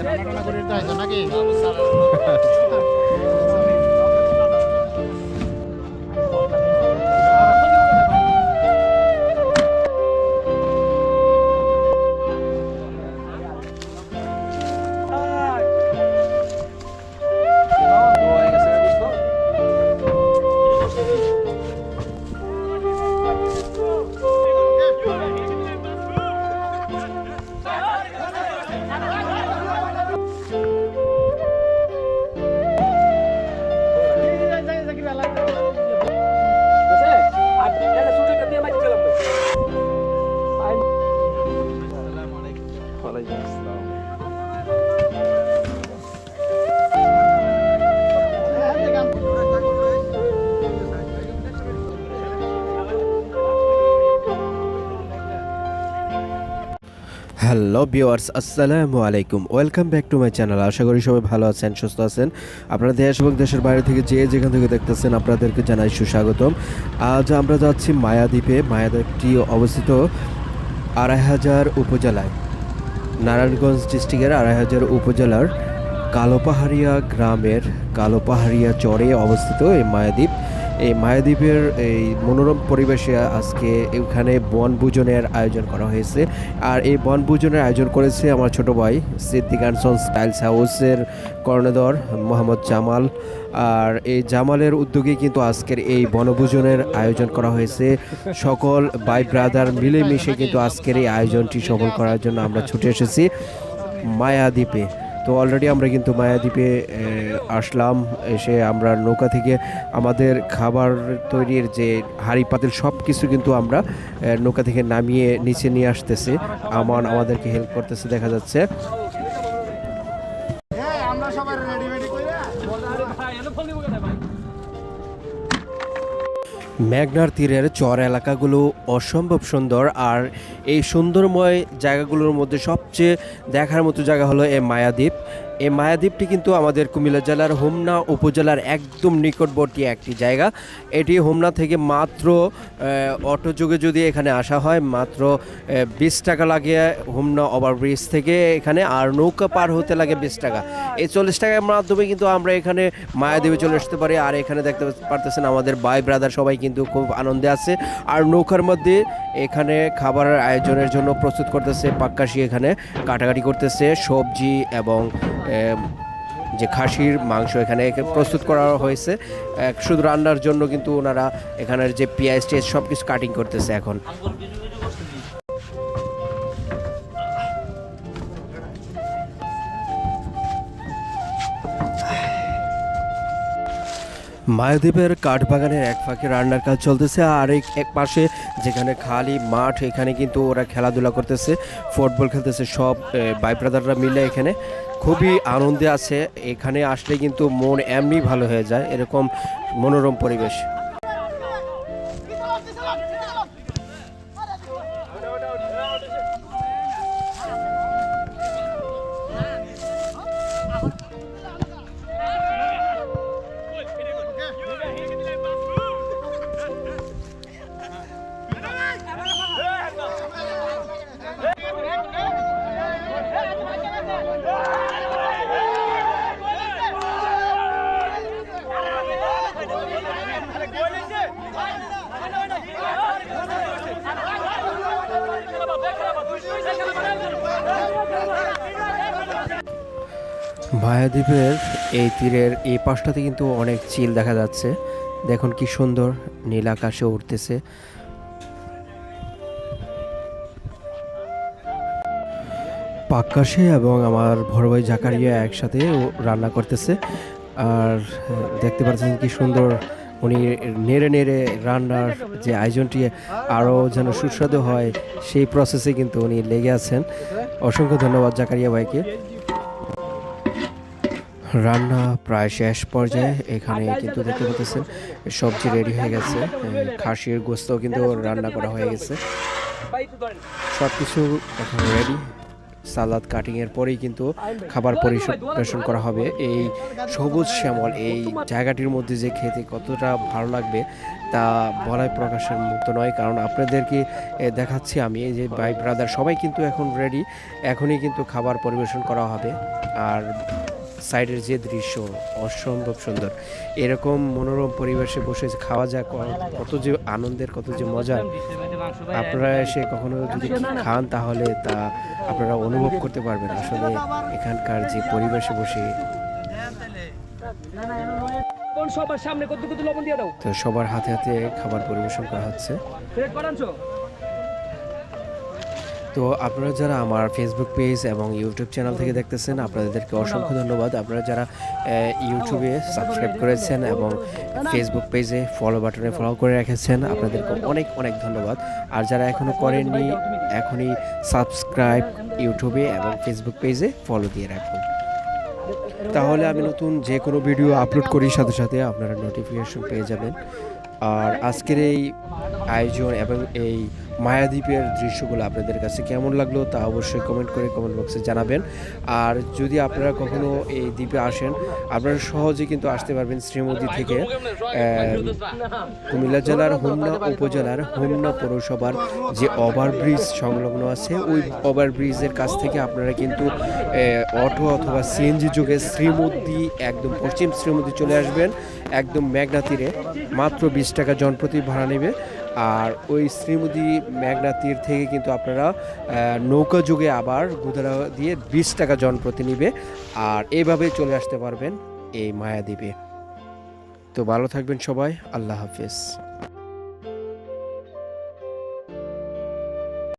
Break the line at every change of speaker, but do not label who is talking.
রান্না টান্না করে দিতে হয়েছে নাকি
হ্যালো ভিউয়ার্স আসসালামু আলাইকুম। Welcome back to my channel আশা করি সবাই ভালো আছেন, সুস্থ আছেন। আপনারা দেশ এবং দেশের বাইরে থেকে যে যেখান থেকে দেখতেছেন, আপনাদেরকে জানাই সুস্বাগতম। আজ আমরা যাচ্ছি মায়াদ্বীপে। মায়াদ্বীপটি অবস্থিত আড়াই হাজার উপজেলায়। নারায়ণগঞ্জ ডিস্ট্রিক্টের আড়াই হাজার উপজেলার কালোপাহাড়িয়া গ্রামের কালোপাহাড়িয়া চরে অবস্থিত এই মায়াদ্বীপ। এই মায়াদ্বীপের এই মনোরম পরিবেশে আজকে এখানে বনভোজনের আয়োজন করা হয়েছে। আর এই বনভোজনের আয়োজন করেছে আমার ছোট ভাই সিদ্দিক স্টাইলস হাউসের কর্ণধর মোহাম্মদ জামাল। আর এই জামালের উদ্যোগে কিন্তু আজকের এই বনভোজনের আয়োজন করা হয়েছে। সকল ভাই ব্রাদার মিলেমিশে কিন্তু আজকের এই আয়োজনটি সফল করার জন্য আমরা ছুটে এসেছি মায়াদ্বীপে। তো অলরেডি আমরা কিন্তু মায়াদ্বীপে আসলাম। এসে আমরা নৌকা থেকে আমাদের খাবার তৈরির যে হাঁড়ি পাতিল সব কিছু কিন্তু আমরা নৌকা থেকে নামিয়ে নিচে নিয়ে আসতেছি। আমার আমাদেরকে হেল্প করতেছে, দেখা যাচ্ছে।
আমরা সবাই রেডি রেডি করে
মেঘনার তীরের চর এলাকাগুলো অসম্ভব সুন্দর আর এই সুন্দরময় জায়গাগুলোর মধ্যে সবচেয়ে দেখার মতো জায়গা হলো এই মায়াদ্বীপ। এই মায়াদ্বীপটি কিন্তু আমাদের কুমিল্লা জেলার হোমনা উপজেলার একদম নিকটবর্তী একটি জায়গা। এটি হোমনা থেকে মাত্র অটো যোগে যদি এখানে আসা হয়, মাত্র বিশ টাকা লাগে হোমনা ওভারব্রিজ থেকে এখানে, আর নৌকা পার হতে লাগে বিশ টাকা। এই চল্লিশ টাকার মাধ্যমে কিন্তু আমরা এখানে মায়াদেবী চলে আসতে পারি। আর এখানে দেখতে পারতেছেন আমাদের ভাই ব্রাদার সবাই কিন্তু খুব আনন্দে আছে। আর নৌকার মধ্যে এখানে খাবারের আয়োজনের জন্য প্রস্তুত করতেছে পাক্কাশি এখানে, কাটাকাটি করতেছে সবজি এবং যে খাসির মাংস এখানে প্রস্তুত করা হয়েছে শুধু রান্নার জন্য কিন্তু ওনারা এখানের যে পেঁয়াজ টেজ সব কিছু কাটিং করতেছে এখন। মায়াদ্বীপের কাঠবাগানের এক ফাঁকে রান্নার কাজ চলতেছে, আর এক পাশে যেখানে খালি মাঠ, এখানে কিন্তু ওরা খেলাধুলা করতেছে, ফুটবল খেলতেছে, সব ভাই ব্রাদাররা মিলে এখানে। খুবই আনন্দে আছে। এখানে আসলে কিন্তু মন এমনি ভালো হয়ে যায় এরকম মনোরম পরিবেশ। মায়াদ্বীপের এই তীরের এই পাশটাতে কিন্তু অনেক চিল দেখা যাচ্ছে। দেখুন কি সুন্দর নীল আকাশে উঠতেছে পাক্কাশে এবং আমার বড় ভাই জাকারিয়া একসাথে রান্না করতেছে। আর দেখতে পাচ্ছেন কি সুন্দর উনি নেড়ে নেড়ে রান্নার যে আয়োজনটি আরও যেন সুস্বাদু হয়, সেই প্রসেসে কিন্তু উনি লেগে আছেন। অসংখ্য ধন্যবাদ জাকারিয়া ভাইকে। রান্না প্রায় শেষ পর্যায়ে এখানে কিন্তু দেখতে পাচ্ছেন সবজি রেডি হয়ে গেছে খাসির গোস্তও কিন্তু রান্না করা হয়ে গেছে। সব কিছু এখন রেডি সালাদ কাটিং এর পরেই কিন্তু খাবার পরিবেশন করা হবে। এই সবুজ শ্যামল এই জায়গাটির মধ্যে যে খেতে কতটা ভালো লাগবে তা বলাই প্রকাশের মতো নয়। কারণ আপনাদেরকে দেখাচ্ছি আমি এই যে ভাই ব্রাদার সবাই কিন্তু এখন রেডি এখনই কিন্তু খাবার পরিবেশন করা হবে। আর সাইডের যে দৃশ্য অসম্ভব সুন্দর। এরকম মনোরম পরিবেশে বসে যে খাওয়া যায় কত যে আনন্দের কত যে মজা। আপনারা এসে কখনো যদি খান তাহলে তা আপনারা অনুভব করতে পারবেন। আসলে এখানকার যে পরিবেশে বসে
সবার সামনে কত কত লবণ দিয়ে দাও?
তো সবার হাতে হাতে খাবার পরিবেশন করা হচ্ছে। তো আপনারা যারা আমার ফেসবুক পেজ এবং ইউটিউব চ্যানেল থেকে দেখতেছেন, আপনাদেরকে অসংখ্য ধন্যবাদ। আপনারা যারা ইউটিউবে সাবস্ক্রাইব করেছেন এবং ফেসবুক পেজে ফলো বাটনে ফলো করে রেখেছেন, আপনাদেরকে অনেক অনেক ধন্যবাদ। আর যারা এখনও করেননি, এখনই সাবস্ক্রাইব ইউটিউবে এবং ফেসবুক পেজে ফলো দিয়ে রাখুন। তাহলে আমি নতুন যে কোনো ভিডিও আপলোড করি, সাথে সাথে আপনারা নোটিফিকেশন পেয়ে যাবেন। আর আজকের এই আয়োজন এবং এই মায়াদ্বীপের দৃশ্যগুলো আপনাদের কাছে কেমন লাগল তা অবশ্যই কমেন্ট করে কমেন্ট বক্সে জানাবেন। আর যদি আপনারা কখনো এই দ্বীপে আসেন, আপনারা সহজে কিন্তু আসতে পারবেন শ্রীমতী থেকে কুমিল্লা জেলার হোমনা উপজেলার হোমনা পৌরসভার যে ওভারব্রিজ সংলগ্ন আছে, ওই ওভারব্রিজের কাছ থেকে আপনারা কিন্তু অটো অথবা সিএনজি যোগে শ্রীমতী একদম পশ্চিম শ্রীমতী চলে আসবেন, একদম মেঘনা তীরে। মাত্র বিশ টাকা জনপ্রতি ভাড়া নেবে। আর ওই শ্রীমতী মেঘনা তীর থেকে কিন্তু আপনারা নৌকা যুগে আবার গুদারা দিয়ে বিশ টাকা জন প্রতি নিবে। আর এইভাবে চলে আসতে পারবেন এই মায়াদ্বীপে। তো ভালো থাকবেন সবাই, আল্লাহ হাফেজ।